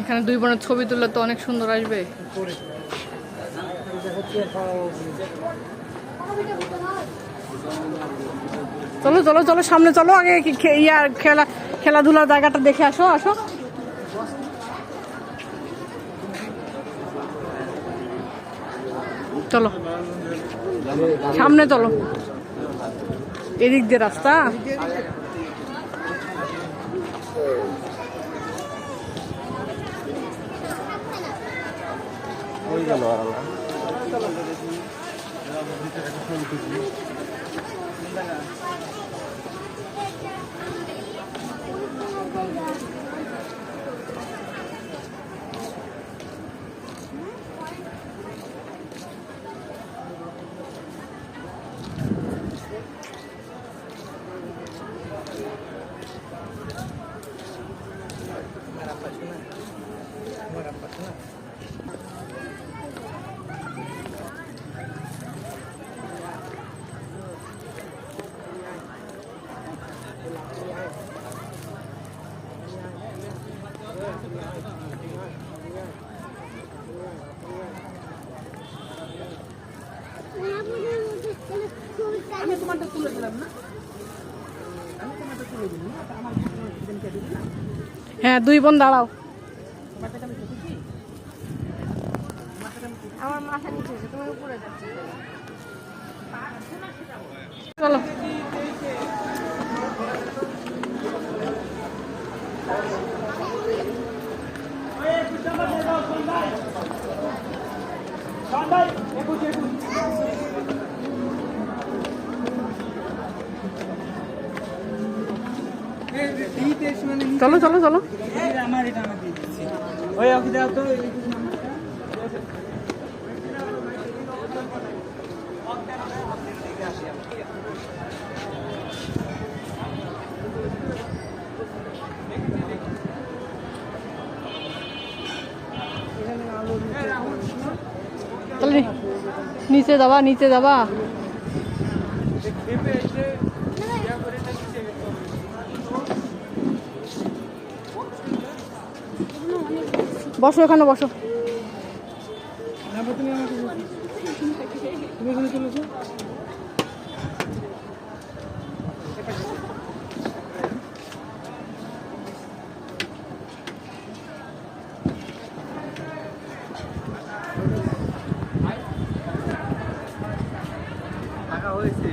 এখন দুই বোনের ছবি তুললে তো অনেক সুন্দর আসবে। চলো চলো চলো, সামনে চলো, আগে খেলা খেলাধুলার জায়গাটা দেখে আসো আসো। চলো। সামনে চলো। এদিক দিয়ে রাস্তা। আমি তোমারটা তুলে দিলাম না? আমি তোমারটা তুলে দিলাম না আমার দিনকে দিবি না? হ্যাঁ দুই বোন দাঁড়াও। আমার মাথা নিচে হয়েছে তুমি উপরে যাচ্ছে। চলো চলো চলো চলো আমার এটা আমি দিয়ে দিচ্ছি ওই ওকে দাও তো এই কিছু নাম্বার। চলো। নিচে যাবা নিচে যাবা। বসো এখানে বসো। হয়েছে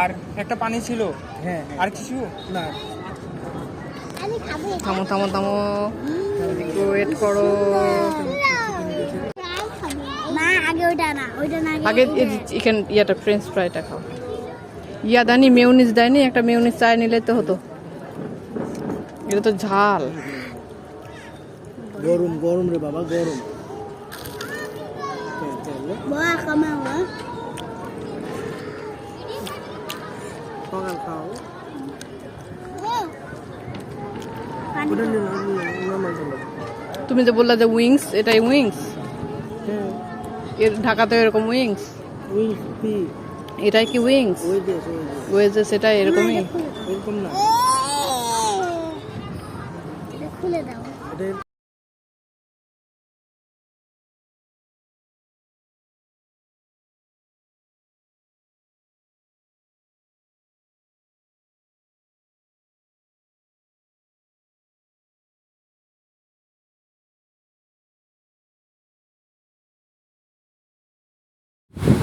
আর একটা পানি ছিল। হ্যাঁ আর কিছু? না। থামো থামো থামো। একটু ওয়েট করো। মা আগে ইয়াটা ফ্রেঞ্চ ফ্রাইটা খাও। ইয়া দানি মেউনিস দেয়নি একটা মেউনিস চায় নিলে তো হতো। এটা তো ঝাল। গরম গরম রে বাবা গরম বাবা কামাও সকাল খাও তুমি যে বললা যে উইংস এটাই উইংস হ্যাঁ। এর ঢাকাতে এরকম উইংস এটাই কি উইংস ওই দেশ ওয়েজে সেটা এরকমই? এরকম না। খুলে দাও।